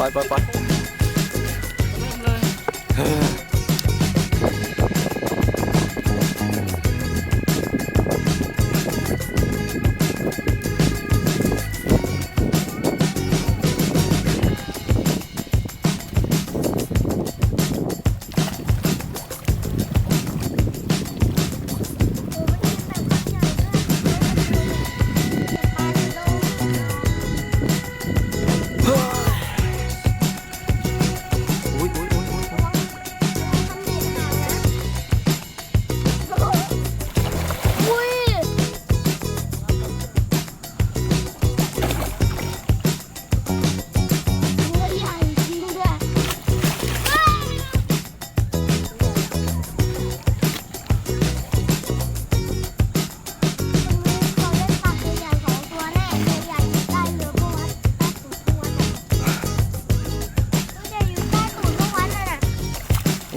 Bye, bye, bye.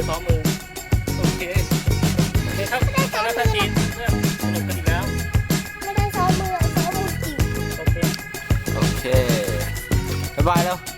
อซ้อมมือ โอเคโอเคครับตอนแรกตะกินเริ่มสนุกกันอีแล้ว ไม่ได้ซ้อมมือซ้อมมือจริงโอเค โอเคบายแล้ว